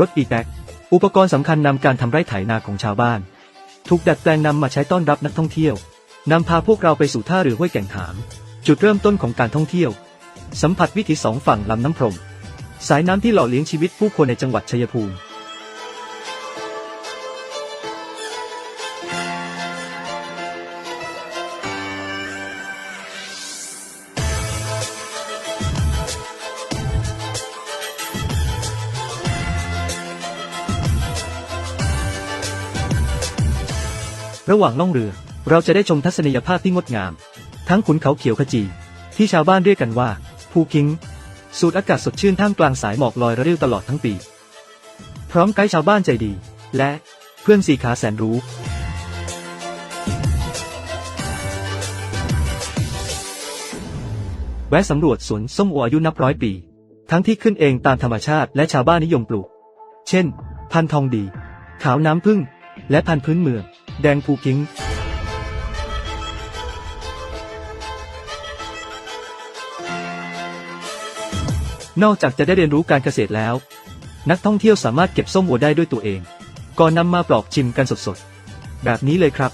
รถอีแตกอุปกรณ์สำคัญนำการทำไร่ไถนาของชาวบ้าน ถูกดัดแปลงนำมาใช้ต้อนรับนักท่องเที่ยวนำพาพวกเราไปสู่ท่าเรือห้วยแก่งหางจุดเริ่มต้นของการท่องเที่ยว สัมผัสวิถีสองฝั่งลำน้ำพรม สายน้ำที่หล่อเลี้ยงชีวิตผู้คนในจังหวัดชัยภูมิ ระหว่างล่องเรือ เราจะได้ชมทัศนียภาพที่งดงาม ทั้งขุนเขาเขียวขจี ที่ชาวบ้านเรียกกันว่า ภูคิง สูดอากาศสดชื่นท่ามกลางสายหมอกลอยระเรื่อตลอดทั้งปี พร้อมไกด์ชาวบ้านใจดี และเพื่อนสีขาแสนรู้แวะสำรวจสวนส้มโออายุนับร้อยปี ทั้งที่ขึ้นเองตามธรรมชาติและชาวบ้านนิยมปลูก เช่น พันธุ์ทองดี ขาวน้ำผึ้งและพันธุ์พื้นเมือง แดงภูกิ้งนอกจากจะได้เรียนรู้การเกษตรแล้ว นักท่องเที่ยวสามารถเก็บส้มโอได้ด้วยตัวเอง ก่อนนำมาปลอกชิมกันสดๆ แบบนี้เลยครับ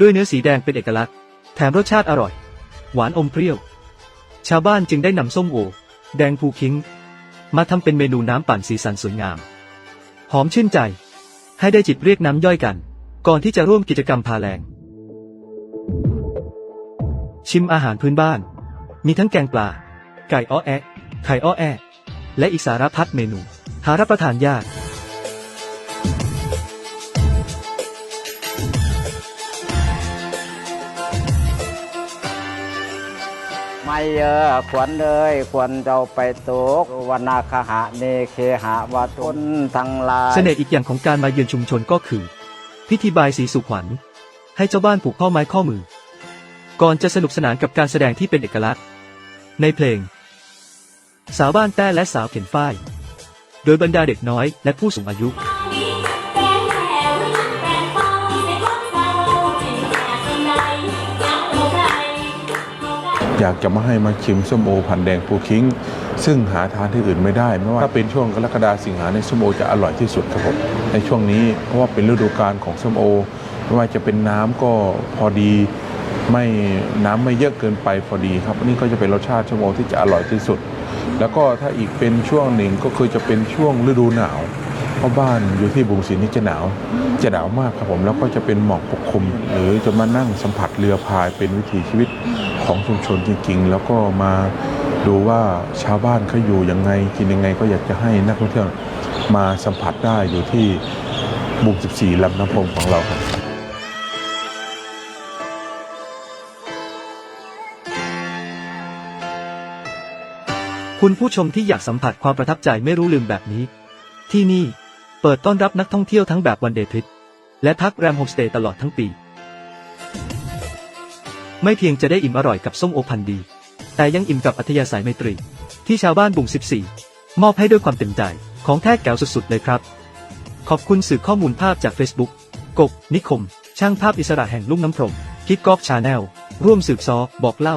ด้วยเนื้อสีแดงเป็นเอกลักษณ์ แถมรสชาติอร่อย หวานอมเปรี้ยว ชาวบ้านจึงได้นำส้มโอ แดงภูคิง มาทำเป็นเมนูน้ำปั่นสีสันสวยงาม หอมชื่นใจ ให้ได้จิบเรียกน้ำย่อยกัน ก่อนที่จะร่วมกิจกรรมพาแรงชิมอาหารพื้นบ้าน มีทั้งแกงปลา ไก่อ้อแอะ ไข่อ้อแอะ และอีกสารพัดเมนู หารับประทานยาก ไม่เยอะควรเลยควรเจ้าไปตกวนาคหะเนเคหะวาทุนทั้งหลาย เสน่ห์อีกอย่างของการมาเยือนชุมชนก็คือ พิธีบายสีสุขวัญ ให้เจ้าบ้านผูกข้อไม้ข้อมือ ก่อนจะสนุกสนานกับการแสดงที่เป็นเอกลักษณ์ ในเพลง สาวบ้านแต้และสาวเข็นฝ้าย โดยบรรดาเด็กน้อยและผู้สูงอายุ อยากจะมาให้มาชิมส้มโอพันแดงภูคิง ซึ่งหาทานที่อื่นไม่ได้ไม่ว่าถ้าเป็นช่วงกรกฎาสิงหาในส้มโอจะอร่อยที่สุดครับผมในช่วงนี้เพราะว่าเป็นฤดูกาลของส้มโอ ไม่ว่าจะเป็นน้ำก็พอดีไม่น้ำไม่เยอะเกินไปพอดีครับนี่ก็จะเป็นรสชาติส้มโอที่จะอร่อยที่สุด แล้วก็ถ้าอีกเป็นช่วงหนึ่งก็คือจะเป็นช่วงฤดูหนาว ราะบ้านอยู่ที่บุงศิลนี่จะหนาว จะหนาวมากครับผมแล้วก็จะเป็นหมอกปกคลุม หรือจะมานั่งสัมผัสเรือพายเป็นวิถีชีวิตของชุมชนจริง ๆ แล้วก็มาดูว่าชาวบ้านเขาอยู่ยังไงกินยังไงก็อยากจะให้นักท่องเที่ยวมาสัมผัสได้อยู่ที่บุง14ลำน้ำพงของเราครับคุณผู้ชมที่อยากสัมผัสความประทับใจไม่รู้ลืมแบบนี้ ที่นี่ เปิดต้อนรับนักท่องเที่ยวทั้งแบบวันเดย์ทริปและพักแรมโฮมสเตย์ตลอดทั้งปี ไม่เพียงจะได้อิ่มอร่อยกับส้มโอพันดี แต่ยังอิ่มกับอัธยาศัยไมตรี ที่ชาวบ้านบุง14 มอบให้ด้วยความเต็มใจ ของแท้แก้วสุดๆเลยครับ ขอบคุณสื่อข้อมูลภาพจาก Facebook กบ นิคม ช่างภาพอิสระแห่งลุ่มน้ำพรมคิดกอฟชาแนลร่วมสืบซอบอกเล่า